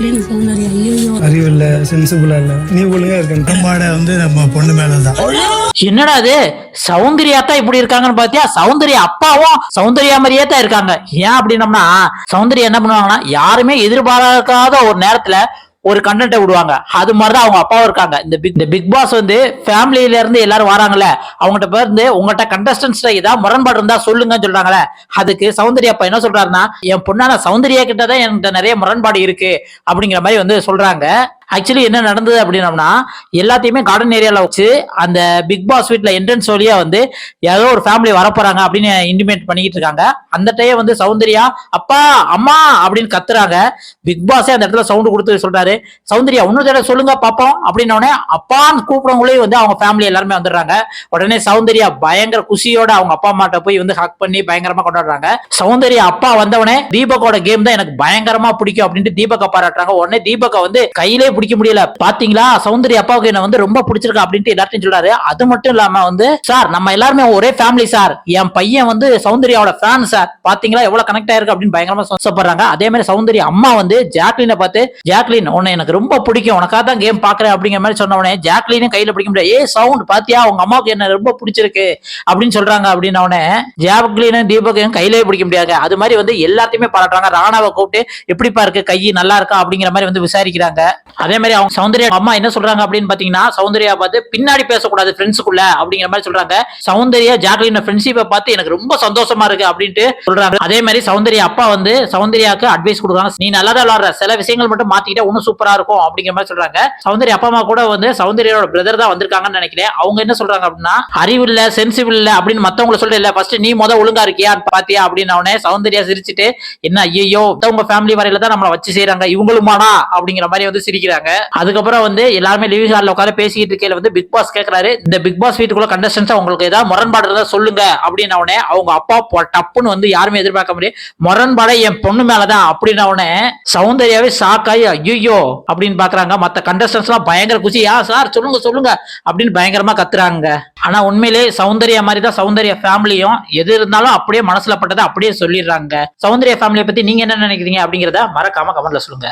Jacqueline Soundarya ஐயோ அறிவு இல்ல சென்சிபிளா இல்ல. நீ ஒழுங்கா இருக்க உடம்பாட வந்து நம்ம பொண்ணு மேலதான். என்னடா அது சௌந்தர்யா தான் இப்படி இருக்காங்கன்னு பாத்தியா? சௌந்தர்யா அப்பாவும் சௌந்தர்யா மாதிரியே தான் இருக்காங்க. ஏன் அப்படின்னம்னா சௌந்தர்யா என்ன பண்ணுவாங்கன்னா யாருமே எதிர்பாராத ஒரு நேரத்துல ஒரு கண்டென்ட்டை விடுவாங்க. அது மாதிரிதான் அவங்க அப்பாவும் இருக்காங்க. இந்த பிக் இந்த பிக் பாஸ் வந்து ஃபேமிலியில இருந்து எல்லாரும் வராங்கல்ல அவங்ககிட்ட பிறந்து உங்கள்கிட்ட கண்டஸ்டன்ஸ்ல ஏதாவது முரண்பாடு இருந்தா சொல்லுங்கன்னு சொல்றாங்களே அதுக்கு சௌந்தர்யா அப்பா என்ன சொல்றாருன்னா என் பொண்ணான சௌந்தர்யா கிட்ட தான் என்கிட்ட நிறைய முரண்பாடு இருக்கு அப்படிங்கிற மாதிரி வந்து சொல்றாங்க. ஆக்சுவலி என்ன நடந்தது அப்படின்னம்னா எல்லாத்தையுமே கார்டன் ஏரியாவில் வச்சு அந்த பிக் பாஸ் வீட்டில் என்ட்ரன்ஸ் வழியா வந்து ஏதோ ஒரு ஃபேமிலி வரப்போறாங்க அப்படின்னு இன்டிமேட் பண்ணிக்கிட்டு இருக்காங்க. அந்த டைம் வந்து சௌந்தர்யா அப்பா அம்மா அப்படின்னு கத்துறாங்க. பிக் பாஸே அந்த இடத்துல சவுண்டு கொடுத்து சொல்றாரு. சௌந்தர்யா இன்னொரு தடவை சொல்லுங்க பாப்போம் அப்படின்ன அப்பான்னு கூப்பிடவங்களே வந்து அவங்க ஃபேமிலி எல்லாருமே வந்துடுறாங்க. உடனே சௌந்தர்யா பயங்கர குஷியோட அவங்க அப்பா அம்மாட்ட போய் வந்து ஹக் பண்ணி பயங்கரமா கொண்டாடுறாங்க. சௌந்தர்யா அப்பா வந்தவனே தீபக்கோட கேம் தான் எனக்கு பயங்கரமா பிடிக்கும் அப்படின்ட்டு தீபக்கை பாராட்டுறாங்க. உடனே தீபக்கை வந்து கையிலே பிடிக்க முடியல. பாத்தீங்களா? சௌந்தரி அப்பாவுக்கு என்ன வந்து ரொம்ப பிடிச்சிருக்கு அப்படின்ட்டு எல்லாத்தையும் சொல்றாரு. அது மட்டும் இல்லாம வந்து சார் நம்ம எல்லாருமே ஒரே ஃபேமிலி சார். என் பையன் வந்து சௌந்தர்யாவோட ஃபேன் சார். பாத்தீங்களா? எவ்வளவு கனெக்ட் ஆயிருக்கு அப்படின்னு பயங்கரமா சந்தோஷப்படுறாங்க அதே மாதிரி சௌந்தரி அம்மா வந்து ஜாக்லினை பார்த்து ஜாக்லின் உன்னை எனக்கு ரொம்ப பிடிக்கும். உனக்காக தான் கேம் பாக்குறேன். அப்படிங்கிற மாதிரி சொன்ன உடனே ஜாக்லினும் கையில பிடிக்க முடியாது ஏ சவுண்ட் பாத்தியா? உங்க அம்மாவுக்கு என்ன ரொம்ப பிடிச்சிருக்கு? அப்படின்னு சொல்றாங்க அப்படின்னு உடனே ஜாக்லினும் தீபக்கையும் கையிலே பிடிக்க முடியாது. அது மாதிரி வந்து எல்லாத்தையுமே பாராட்டுறாங்க. ராணாவை கூப்பிட்டு எப்படிப்பா இருக்கு? கை நல்லா இருக்கா? அப்படிங்கிற மாதிரி வந்து விசாரிக்கிறாங்க. அதே மாதிரி அவங்க சௌந்தர்யா அம்மா என்ன சொல்றாங்க அப்படின்னு பாத்தீங்கன்னா சௌந்தர்யா பார்த்து பின்னாடி பேசக்கூடாது ஃப்ரெண்ட்ஸுக்குள்ள அப்படிங்கிற மாதிரி சொல்றாங்க. சௌந்தர்யா ஜாக்லின் ஃப்ரெண்ட்ஷிப்பை பார்த்து எனக்கு ரொம்ப சந்தோஷமா இருக்கு அப்படின்ட்டு சொல்றாங்க. அதே மாதிரி சௌந்தர்யா அப்பா வந்து சௌந்தர்யாக்கு அட்வைஸ் கொடுக்குறாங்க. நீ நல்லா தான் விளாடுற சில விஷயங்கள் மட்டும் மாத்திக்கிட்டா இன்னும் சூப்பரா இருக்கும் அப்படிங்கிற மாதிரி சொல்றாங்க. சௌந்தர்யா அப்பா அம்மா கூட வந்து சௌந்தர்யோட பிரதர் தான் வந்திருக்காங்கன்னு நினைக்கிறேன். அவங்க என்ன சொல்றாங்க அப்படின்னா அறிவு இல்ல சென்சிபிள் இல்ல அப்படின்னு மத்தவங்கள சொல்ல இல்ல. ஃபர்ஸ்ட் நீ முத ஒழுங்கா இருக்கியா பாத்தியா அப்படின்னு உடனே சௌந்தர்யா சிரிச்சிட்டு என்ன ஐயோ உங்க ஃபேமிலி வரையில தான் நம்மளை வச்சு செய்யறாங்க இவங்களுமானா அப்படிங்கிற மாதிரி வந்து சிரிக்கிறாங்க. அதுக்கப்புறம் வந்து எல்லாருமே லிவிங் ஹால்ல உட்காந்து பேசிக்கிட்டு இருக்கையில வந்து பிக் பாஸ் கேக்குறாரு. இந்த பிக் பாஸ் வீட்டுக்குள்ள கண்டஸ்டன்ஸ் உங்களுக்கு ஏதாவது முரண்பாடு இருந்தா சொல்லுங்க அப்படின்னு உடனே அவங்க அப்பா டப்புன்னு வந்து யாருமே எதிர்பார்க்க முடியாது முரண்பாடே என் பொண்ணு மேலதான் அப்படின்னு உடனே சௌந்தர்யாவே ஷாக் ஐயோ அப்படின்னு பாக்குறாங்க. மத்த கண்டஸ்டன்ஸ் எல்லாம் பயங்கர குச்சி யா சார் சொல்லுங்க சொல்லுங்க அப்படின்னு பயங்கரமா கத்துறாங்க. ஆனா உண்மையிலே சௌந்தர்யா மாதிரி தான் சௌந்தர்யா ஃபேமிலியும் எது இருந்தாலும் அப்படியே மனசுல பட்டதை அப்படியே சொல்லிடுறாங்க. சௌந்தர்யா ஃபேமிலியை பத்தி நீங்க என்ன நினைக்கிறீங்க அப்படிங்கறத மறக்காம கமெண்ட்ல சொல்லுங்க.